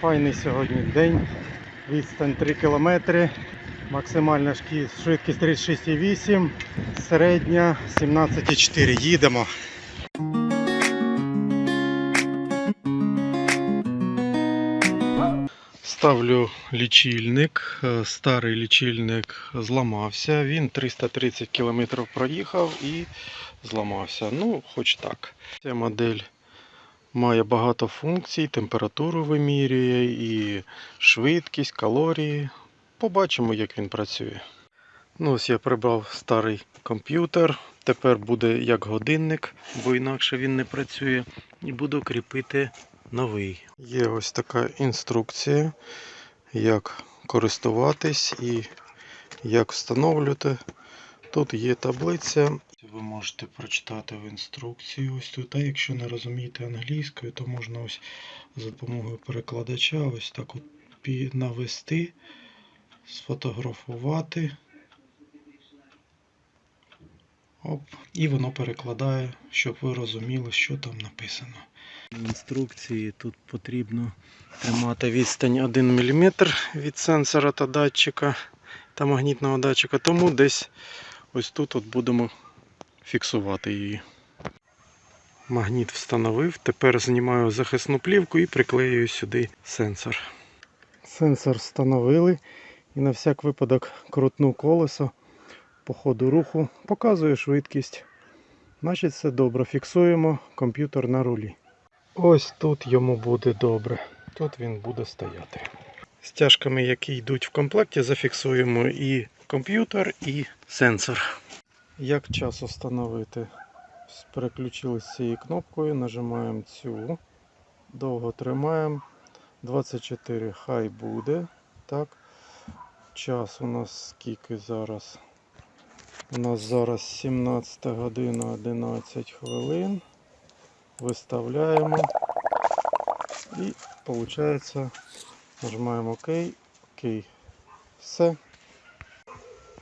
Файний сьогодні день. Відстань 3 кілометри. Максимальна швидкість 36,8, середня 17,4. Їдемо. Ставлю лічильник. Е, Старий лічильник зламався. Він 330 км проїхав і зламався. Ну, хоч так. Ця модель має багато функцій, температуру вимірює і швидкість, калорії. Побачимо, як він працює. Ну, ось я прибрав старий комп'ютер. Тепер буде як годинник, бо інакше він не працює. І буду кріпити новий. Є ось така інструкція, як користуватись і як встановлювати. Тут є таблиця. Ви можете прочитати в інструкції ось тут. А якщо не розумієте англійською, то можна ось за допомогою перекладача ось так от навести, сфотографувати. Оп, і воно перекладає, щоб ви розуміли, що там написано. В інструкції тут потрібно тримати відстань 1 мм від сенсора та датчика та магнітного датчика, тому десь ось тут от будемо фіксувати її. Магніт встановив, тепер знімаю захисну плівку і приклеюю сюди сенсор. Сенсор встановили і на всяк випадок крутну колесо по ходу руху, показує швидкість. Значить все добре. Фіксуємо комп'ютер на рулі. Ось тут йому буде добре. Тут він буде стояти. Стяжками, які йдуть в комплекті, зафіксуємо і комп'ютер, і сенсор. Як час встановити? Переключилися цією кнопкою, нажимаємо цю, довго тримаємо. 24 хай буде. Так. Час у нас скільки зараз? У нас зараз 17 година 11 хвилин. Виставляємо. І виходить, нажимаємо ОК. Окей. Все.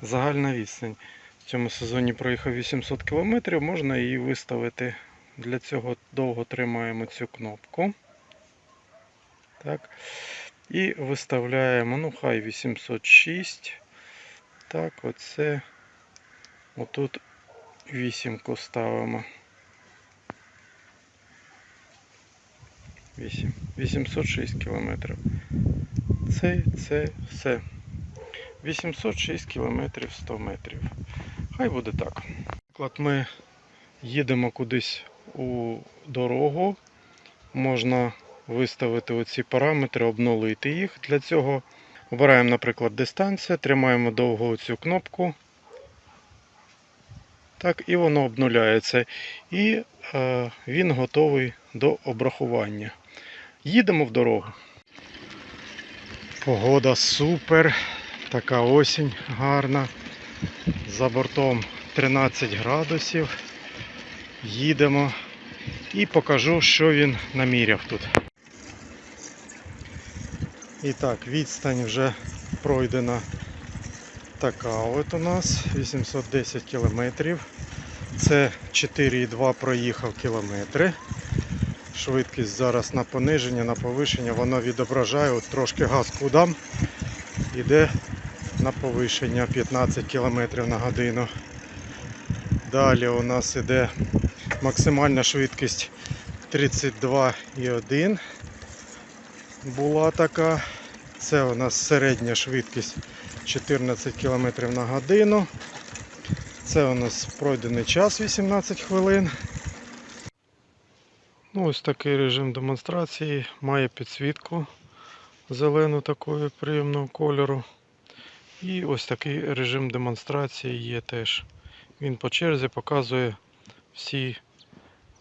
Загальна відстань. В цьому сезоні проїхав 800 км, можна її виставити. Для цього довго тримаємо цю кнопку. Так. І виставляємо, ну хай 806. Так, оце. Отут вісімку ставимо. 8. 806 кілометрів. Це, це, все. 806 кілометрів 100 метрів. Хай буде так. Наприклад, ми їдемо кудись у дорогу. Можна виставити оці параметри, обнулити їх. Для цього обираємо, наприклад, дистанція, тримаємо довго цю кнопку. Так, і воно обнуляється. І е, він готовий до обрахування. Їдемо в дорогу. Погода супер. Така осінь гарна. За бортом 13 градусів. Їдемо і покажу, що він наміряв тут. І так, відстань вже пройдена така от у нас 810 кілометрів. Це 4,2 проїхав кілометри. Швидкість зараз на пониження, на повишення, воно відображає, от трошки газку дам, іде на повишення 15 км на годину. Далі у нас іде максимальна швидкість 32,1 була така. Це у нас середня швидкість 14 км на годину. Це у нас пройдений час 18 хвилин. Ну, ось такий режим демонстрації. Має підсвітку зелену такої приємного кольору. І ось такий режим демонстрації є теж. Він по черзі показує всі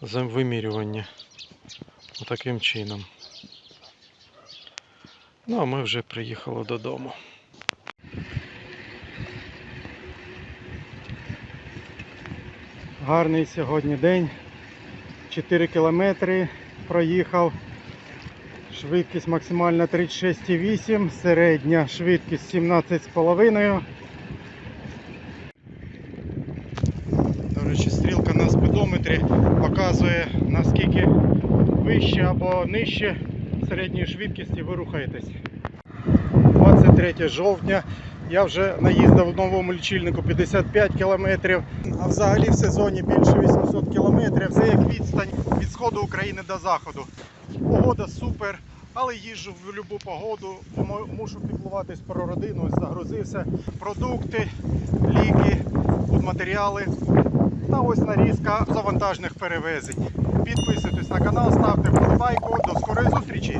вимірювання таким чином. Ну а ми вже приїхали додому. Гарний сьогодні день. 4 кілометри проїхав. Швидкість максимальна 36,8, середня швидкість 17,5. До речі, стрілка на спідометрі показує наскільки вище або нижче середньої швидкості ви рухаєтесь. 23 жовтня. Я вже наїздив в новому лічильнику 55 кілометрів, а взагалі в сезоні більше 800 кілометрів. Це як відстань від сходу України до заходу. Погода супер, але їжджу в будь-яку погоду, мушу піклуватись про родину. Загрузився. Продукти, ліки, матеріали та ось нарізка завантажних перевезень. Підписуйтесь на канал, ставте вподобайку. До скорої зустрічі!